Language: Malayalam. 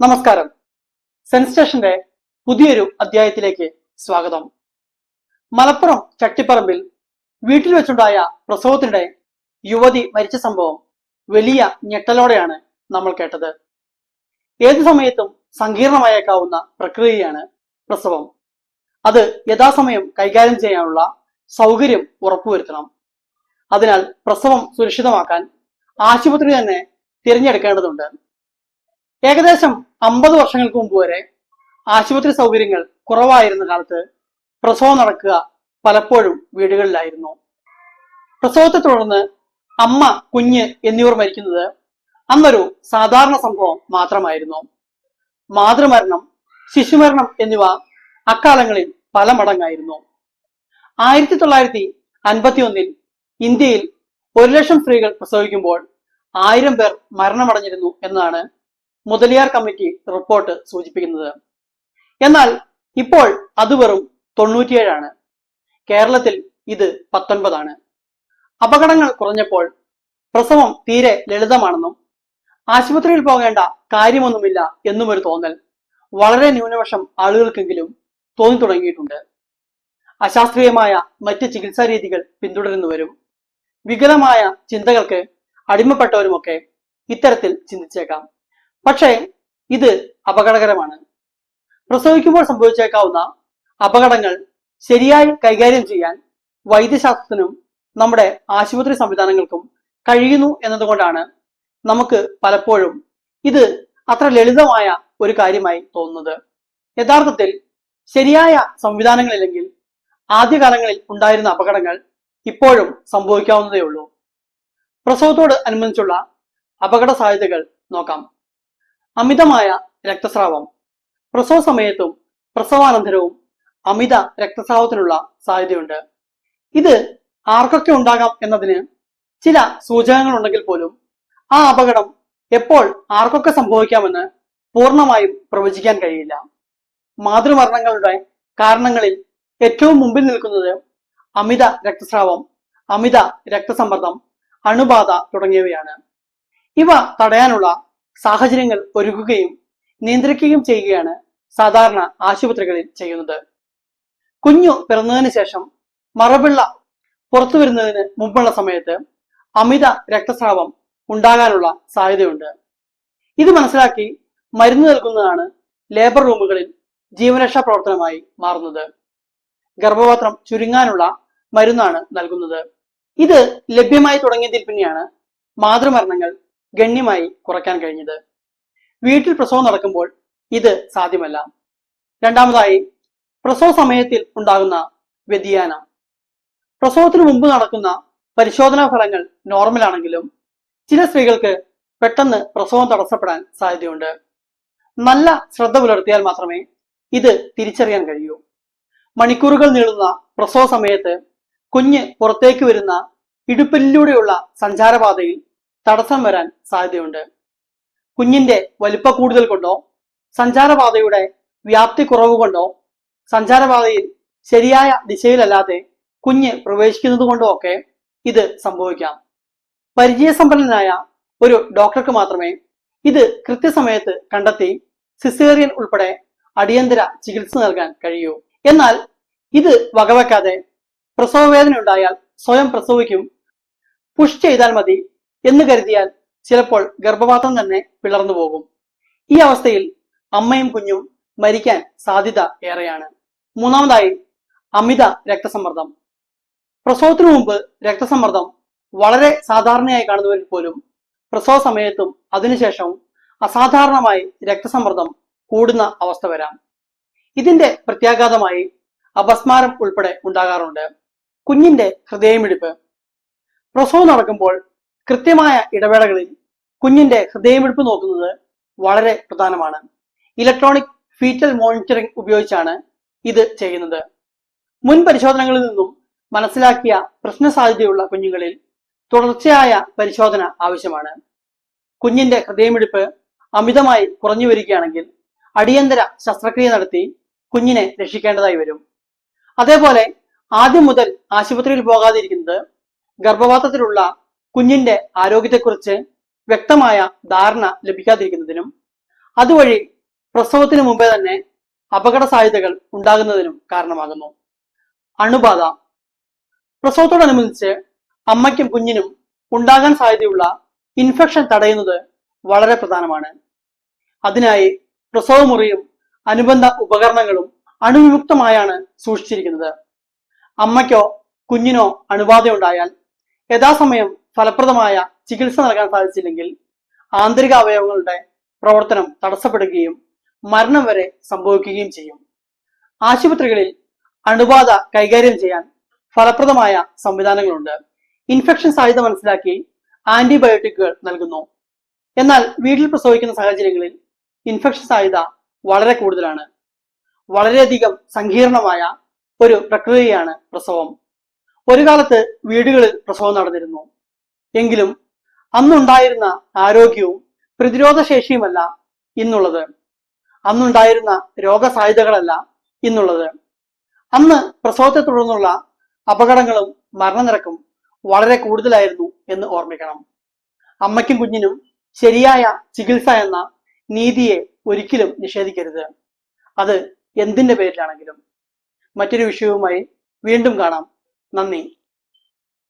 നമസ്കാരം. സെൻസേഷന്റെ പുതിയൊരു അധ്യായത്തിലേക്ക് സ്വാഗതം. മലപ്പുറം ചട്ടിപ്പറമ്പിൽ വീട്ടിൽ വെച്ചുണ്ടായ പ്രസവത്തിനിടെ യുവതി മരിച്ച സംഭവം വലിയ ഞെട്ടലോടെയാണ് നമ്മൾ കേട്ടത്. ഏതു സമയത്തും സങ്കീർണമായേക്കാവുന്ന പ്രക്രിയയാണ് പ്രസവം. അത് യഥാസമയം കൈകാര്യം ചെയ്യാനുള്ള സൗകര്യം ഉറപ്പുവരുത്തണം. അതിനാൽ പ്രസവം സുരക്ഷിതമാക്കാൻ ആശുപത്രി തന്നെ തിരഞ്ഞെടുക്കേണ്ടതുണ്ട്. ഏകദേശം അമ്പത് വർഷങ്ങൾക്ക് മുമ്പ് വരെ ആശുപത്രി സൗകര്യങ്ങൾ കുറവായിരുന്ന കാലത്ത് പ്രസവം നടക്കുക പലപ്പോഴും വീടുകളിലായിരുന്നു. പ്രസവത്തെ തുടർന്ന് അമ്മ കുഞ്ഞ് എന്നിവർ മരിക്കുന്നത് അന്നൊരു സാധാരണ സംഭവം മാത്രമായിരുന്നു. മാതൃമരണം ശിശുമരണം എന്നിവ അക്കാലങ്ങളിൽ പല മടങ്ങായിരുന്നു. ആയിരത്തി തൊള്ളായിരത്തി അൻപത്തി ഒന്നിൽ ഇന്ത്യയിൽ ഒരു ലക്ഷം സ്ത്രീകൾ പ്രസവിക്കുമ്പോൾ ആയിരം പേർ മരണമടഞ്ഞിരുന്നു എന്നാണ് മുതലിയാർ കമ്മിറ്റി റിപ്പോർട്ട് സൂചിപ്പിക്കുന്നത്. എന്നാൽ ഇപ്പോൾ അത് വെറും തൊണ്ണൂറ്റിയേഴാണ്. കേരളത്തിൽ ഇത് പത്തൊൻപതാണ്. അപകടങ്ങൾ കുറഞ്ഞപ്പോൾ പ്രസവം തീരെ ലളിതമാണെന്നും ആശുപത്രിയിൽ പോകേണ്ട കാര്യമൊന്നുമില്ല എന്നും ഒരു തോന്നൽ വളരെ ന്യൂനപക്ഷം ആളുകൾക്കെങ്കിലും തോന്നി തുടങ്ങിയിട്ടുണ്ട്. അശാസ്ത്രീയമായ മറ്റ് ചികിത്സാ രീതികൾ പിന്തുടരുന്നവരും വികലമായ ചിന്തകൾക്ക് അടിമപ്പെട്ടവരുമൊക്കെ ഇത്തരത്തിൽ ചിന്തിച്ചേക്കാം. പക്ഷേ ഇത് അപകടകരമാണ്. പ്രസവിക്കുമ്പോൾ സംഭവിച്ചേക്കാവുന്ന അപകടങ്ങൾ ശരിയായി കൈകാര്യം ചെയ്യാൻ വൈദ്യശാസ്ത്രത്തിനും നമ്മുടെ ആശുപത്രി സംവിധാനങ്ങൾക്കും കഴിയുന്നു എന്നതുകൊണ്ടാണ് നമുക്ക് പലപ്പോഴും ഇത് അത്ര ലളിതമായ ഒരു കാര്യമായി തോന്നുന്നത്. യഥാർത്ഥത്തിൽ ശരിയായ സംവിധാനങ്ങളില്ലെങ്കിൽ ആദ്യകാലങ്ങളിൽ ഉണ്ടായിരുന്ന അപകടങ്ങൾ ഇപ്പോഴും സംഭവിക്കാവുന്നതേ ഉള്ളൂ പ്രസവത്തോട് അനുബന്ധിച്ചുള്ള അപകട സാധ്യതകൾ നോക്കാം. അമിതമായ രക്തസ്രാവം. പ്രസവ സമയത്തും പ്രസവാനന്തരവും അമിത രക്തസ്രാവത്തിനുള്ള സാധ്യതയുണ്ട്. ഇത് ആർക്കൊക്കെ ഉണ്ടാകാം എന്നതിന് ചില സൂചകങ്ങൾ ഉണ്ടെങ്കിൽ പോലും ആ അപകടം എപ്പോൾ ആർക്കൊക്കെ സംഭവിക്കാമെന്ന് പൂർണമായും പ്രവചിക്കാൻ കഴിയില്ല. മാതൃമരണങ്ങളുടെ കാരണങ്ങളിൽ ഏറ്റവും മുമ്പിൽ നിൽക്കുന്നത് അമിത രക്തസ്രാവം അമിത രക്തസമ്മർദ്ദം അണുബാധ തുടങ്ങിയവയാണ്. ഇവ തടയാനുള്ള സാഹചര്യങ്ങൾ ഒരുക്കുകയും നിയന്ത്രിക്കുകയും ചെയ്യുകയാണ് സാധാരണ ആശുപത്രികളിൽ ചെയ്യുന്നത്. കുഞ്ഞു പിറന്നതിന് ശേഷം മറപിള്ള പുറത്തു വരുന്നതിന് മുമ്പുള്ള സമയത്ത് അമിത രക്തസ്രാവം ഉണ്ടാകാനുള്ള സാധ്യതയുണ്ട്. ഇത് മനസ്സിലാക്കി മരുന്ന് നൽകുന്നതാണ് ലേബർ റൂമുകളിൽ ജീവരക്ഷാ പ്രവർത്തനമായി മാറുന്നത്. ഗർഭപാത്രം ചുരുങ്ങാനുള്ള മരുന്നാണ് നൽകുന്നത്. ഇത് ലഭ്യമായി തുടങ്ങിയതിൽ പിന്നെയാണ് മാതൃമരണങ്ങൾ ഗണ്യമായി കുറയ്ക്കാൻ കഴിഞ്ഞത്. വീട്ടിൽ പ്രസവം നടക്കുമ്പോൾ ഇത് സാധ്യമല്ല. രണ്ടാമതായി പ്രസവ സമയത്തിൽ ഉണ്ടാകുന്ന വ്യതിയാനം. പ്രസവത്തിന് മുമ്പ് നടക്കുന്ന പരിശോധനാ ഫലങ്ങൾ നോർമൽ ആണെങ്കിലും ചില സ്ത്രീകൾക്ക് പെട്ടെന്ന് പ്രസവം തടസ്സപ്പെടാൻ സാധ്യതയുണ്ട്. നല്ല ശ്രദ്ധ പുലർത്തിയാൽ മാത്രമേ ഇത് തിരിച്ചറിയാൻ കഴിയൂ. മണിക്കൂറുകൾ നീളുന്ന പ്രസവ സമയത്ത് കുഞ്ഞ് പുറത്തേക്ക് വരുന്ന ഇടുപ്പലിലൂടെയുള്ള സഞ്ചാരപാതയിൽ തടസ്സം വരാൻ സാധ്യതയുണ്ട്. കുഞ്ഞിന്റെ വലിപ്പ കൂടുതൽ കൊണ്ടോ സഞ്ചാരപാതയുടെ വ്യാപ്തി കുറവ് കൊണ്ടോ സഞ്ചാരപാതയിൽ ശരിയായ ദിശയിലല്ലാതെ കുഞ്ഞ് പ്രവേശിക്കുന്നത് കൊണ്ടോ ഒക്കെ ഇത് സംഭവിക്കാം. പരിചയസമ്പന്നനായ ഒരു ഡോക്ടർക്ക് മാത്രമേ ഇത് കൃത്യസമയത്ത് കണ്ടെത്തി സിസേറിയൻ ഉൾപ്പെടെ അടിയന്തര ചികിത്സ നൽകാൻ കഴിയൂ. എന്നാൽ ഇത് വകവെക്കാതെ പ്രസവവേദന ഉണ്ടായാൽ സ്വയം പ്രസവിക്കും. പുഷ് ചെയ്താൽ മതി. എന്ന് കരുതിയാൽ ചിലപ്പോൾ ഗർഭപാത്രം തന്നെ പിളർന്നു പോകും. ഈ അവസ്ഥയിൽ അമ്മയും കുഞ്ഞും മരിക്കാൻ സാധ്യത ഏറെയാണ്. മൂന്നാമതായി അമിത രക്തസമ്മർദ്ദം. പ്രസവത്തിനു മുമ്പ് രക്തസമ്മർദ്ദം വളരെ സാധാരണയായി കാണുന്നവരിൽ പോലും പ്രസവ സമയത്തും അതിനുശേഷവും അസാധാരണമായി രക്തസമ്മർദ്ദം കൂടുന്ന അവസ്ഥ വരാം. ഇതിന്റെ പ്രത്യാഘാതമായി അപസ്മാരം ഉൾപ്പെടെ ഉണ്ടാകാറുണ്ട്. കുഞ്ഞിന്റെ ഹൃദയമിടിപ്പ്. പ്രസവം നടക്കുമ്പോൾ കൃത്യമായ ഇടവേളകളിൽ കുഞ്ഞിന്റെ ഹൃദയമിടിപ്പ് നോക്കുന്നത് വളരെ പ്രധാനമാണ്. ഇലക്ട്രോണിക് ഫീറ്റൽ മോണിറ്ററിംഗ് ഉപയോഗിച്ചാണ് ഇത് ചെയ്യുന്നത്. മുൻ പരിശോധനകളിൽ നിന്നും മനസ്സിലാക്കിയ പ്രശ്ന സാധ്യതയുള്ള കുഞ്ഞുങ്ങളിൽ തുടർച്ചയായ പരിശോധന ആവശ്യമാണ്. കുഞ്ഞിന്റെ ഹൃദയമിടിപ്പ് അമിതമായി കുറഞ്ഞു വരികയാണെങ്കിൽ അടിയന്തര ശസ്ത്രക്രിയ നടത്തി കുഞ്ഞിനെ രക്ഷിക്കേണ്ടതായി വരും. അതേപോലെ ആദ്യം മുതൽ ആശുപത്രിയിൽ പോകാതിരിക്കുന്നത് ഗർഭപാത്രത്തിലുള്ള കുഞ്ഞിന്റെ ആരോഗ്യത്തെക്കുറിച്ച് വ്യക്തമായ ധാരണ ലഭിക്കാതിരിക്കുന്നതിനും അതുവഴി പ്രസവത്തിന് മുമ്പേ തന്നെ അപകട സാധ്യതകൾ ഉണ്ടാകുന്നതിനും കാരണമാകുന്നു. അണുബാധ. പ്രസവത്തോടനുബന്ധിച്ച് അമ്മയ്ക്കും കുഞ്ഞിനും ഉണ്ടാകാൻ സാധ്യതയുള്ള ഇൻഫെക്ഷൻ തടയുന്നത് വളരെ പ്രധാനമാണ്. അതിനായി പ്രസവമുറിയും അനുബന്ധ ഉപകരണങ്ങളും അണുവിമുക്തമായാണ് സൂക്ഷിച്ചിരിക്കുന്നത്. അമ്മയ്ക്കോ കുഞ്ഞിനോ അണുബാധയുണ്ടായാൽ യഥാസമയം ഫലപ്രദമായ ചികിത്സ നൽകാൻ സാധിച്ചില്ലെങ്കിൽ ആന്തരിക അവയവങ്ങളുടെ പ്രവർത്തനം തടസ്സപ്പെടുകയും മരണം വരെ സംഭവിക്കുകയും ചെയ്യും. ആശുപത്രികളിൽ അണുബാധ കൈകാര്യം ചെയ്യാൻ ഫലപ്രദമായ സംവിധാനങ്ങളുണ്ട്. ഇൻഫെക്ഷൻ സാധ്യത മനസ്സിലാക്കി ആന്റിബയോട്ടിക്കുകൾ നൽകുന്നു. എന്നാൽ വീട്ടിൽ പ്രസവിക്കുന്ന സാഹചര്യങ്ങളിൽ ഇൻഫെക്ഷൻ സാധ്യത വളരെ കൂടുതലാണ്. വളരെയധികം സങ്കീർണമായ ഒരു പ്രക്രിയയാണ് പ്രസവം. ഒരു കാലത്ത് വീടുകളിൽ പ്രസവം നടന്നിരുന്നു. എങ്കിലും അന്നുണ്ടായിരുന്ന ആരോഗ്യവും പ്രതിരോധ ശേഷിയുമല്ല ഇന്നുള്ളത്. അന്നുണ്ടായിരുന്ന രോഗസാധ്യതകളല്ല ഇന്നുള്ളത്. അന്ന് പ്രസവത്തെ തുടർന്നുള്ള അപകടങ്ങളും മരണനിരക്കും വളരെ കൂടുതലായിരുന്നു എന്ന് ഓർമ്മിക്കണം. അമ്മയ്ക്കും കുഞ്ഞിനും ശരിയായ ചികിത്സ എന്ന നീതിയെ ഒരിക്കലും നിഷേധിക്കരുത്. അത് എന്തിന്റെ പേരിലാണെങ്കിലും. മറ്റൊരു വിഷയവുമായി വീണ്ടും കാണാം. നന്ദി.